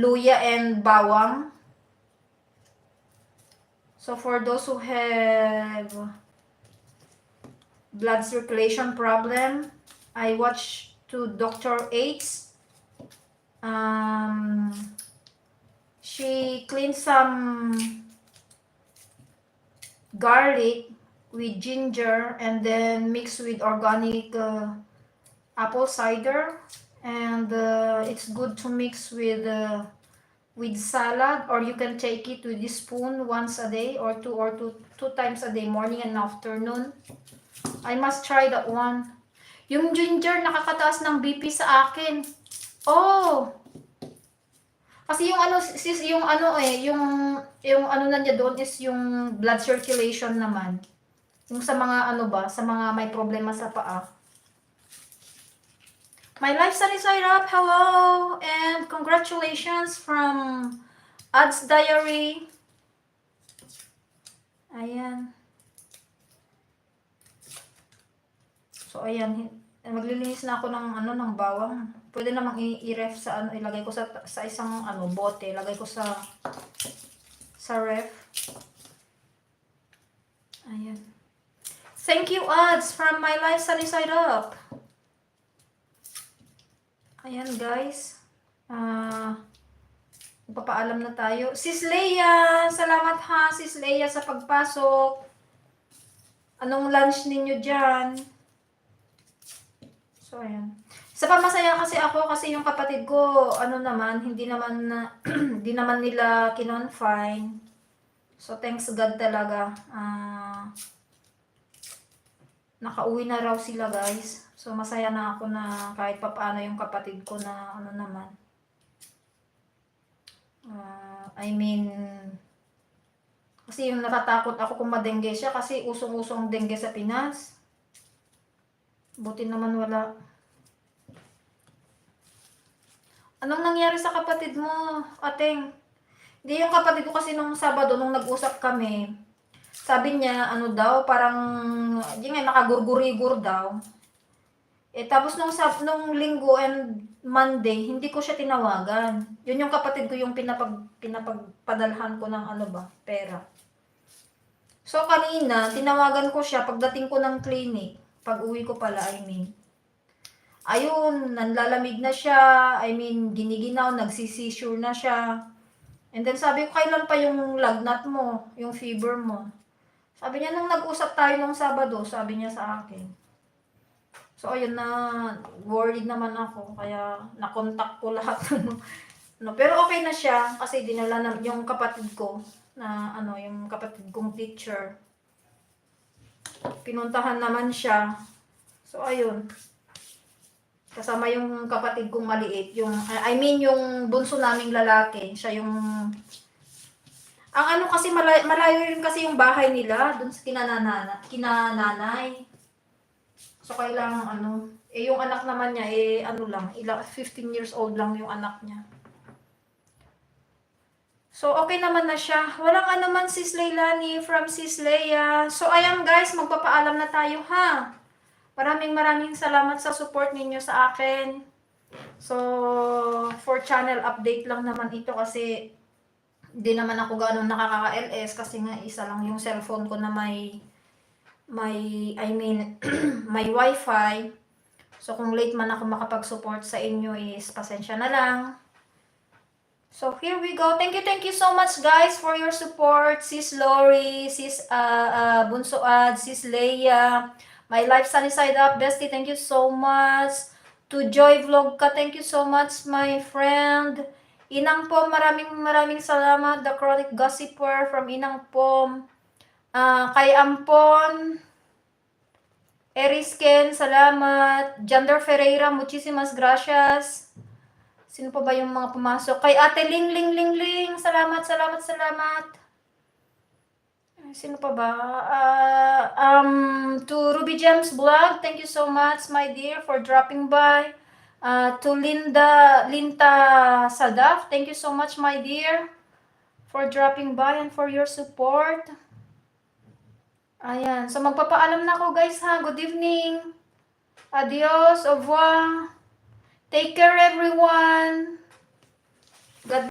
luya and bawang. So for those who have blood circulation problem, I watch to Dr. Aids. Um, she cleaned some garlic with ginger and then mixed with organic uh, apple cider and uh, it's good to mix with uh, with salad or you can take it with this spoon once a day or two or two two times a day morning and afternoon. I must try that one. Yung ginger nakakataas ng BP sa akin. Oh! Kasi yung ano sis yung ano eh yung yung ano na niya doon is yung blood circulation naman. Yung sa mga ano ba sa mga may problema sa paa My lifestyle is up. Hello and congratulations from Ads Diary. Ayan. So ayan, maglilinis na ako ng ano ng bawang. Pwede namang i-ref sa ano, ilagay ko sa sa isang ano bote, ilagay ko sa sa ref. Ayan. Thank you, Ads, from My Life Sunny Side Up. Ayan guys. Ah, papaalam na tayo. Sis Leia, salamat ha Sis Leia sa pagpasok. Anong lunch ninyo dyan? So ayan. Sa pamasaya kasi ako kasi yung kapatid ko, ano naman, hindi naman na hindi naman nila kinonfine. So thanks God talaga. Ah, nakauwi na raw sila guys. So masaya na ako na kahit papaano yung kapatid ko na ano naman. Ah, I mean, kasi yung natatakot ako kung madengge siya kasi usong-usong dengue sa Pinas. Buti naman wala. Anong nangyari sa kapatid mo, ateng? Hindi yung kapatid ko kasi nung Sabado, nung nag-usap kami, sabi niya, ano daw, parang, di nga, nakagurgurigur daw. Eh, tapos nung, sab nung linggo and Monday, hindi ko siya tinawagan. Yun yung kapatid ko yung pinapag, pinapagpadalhan ko ng ano ba, pera. So, kanina, tinawagan ko siya pagdating ko ng clinic. Pag uwi ko pala, I mean. Ayun, nanlalamig na siya. I mean, giniginaw, nagsisisure na siya. And then sabi ko, kailan pa yung lagnat mo, yung fever mo? Sabi niya, nung nag-usap tayo nung Sabado, sabi niya sa akin. So, ayun na, worried naman ako. Kaya, nakontak ko lahat. no, pero okay na siya kasi dinala na yung kapatid ko na ano, yung kapatid kong teacher. Pinuntahan naman siya. So, ayun. Kasama yung kapatid kong maliit. Yung, I mean, yung bunso naming lalaki. Siya yung ang ano kasi malayo, malayo rin kasi yung bahay nila dun sa kinanana, kinananay. So kailangan ano, eh yung anak naman niya eh ano lang, ila 15 years old lang yung anak niya. So okay naman na siya. Walang ano man sis Leilani from sis Leia. So ayan guys, magpapaalam na tayo ha. Maraming maraming salamat sa support ninyo sa akin. So for channel update lang naman ito kasi di naman ako gano'n nakaka-LS kasi nga isa lang yung cellphone ko na may may I mean may wifi. So kung late man ako makapag-support sa inyo is pasensya na lang. So here we go. Thank you, thank you so much guys for your support. Sis Lori, Sis uh, uh, Bunso Ad, Sis Leia, My Life Sunny Side Up, Bestie, thank you so much. To Joy Vlog ka, thank you so much my friend. Inang Pom, maraming maraming salamat. The Chronic Gossiper from Inang Pom. Ah, kay Ampon. Erisken, salamat. Jander Ferreira, muchísimas gracias. Sino pa ba yung mga pumasok? Kay Ate Ling Ling Ling Ling, salamat, salamat, salamat. Sino pa ba? Ah, um, to Ruby Gems Vlog, thank you so much, my dear, for dropping by. Uh, to Linda, Linta Sadaf, thank you so much, my dear, for dropping by and for your support. Ayan. So, magpapaalam na ako, guys, ha. Good evening. Adios. Au revoir. Take care, everyone.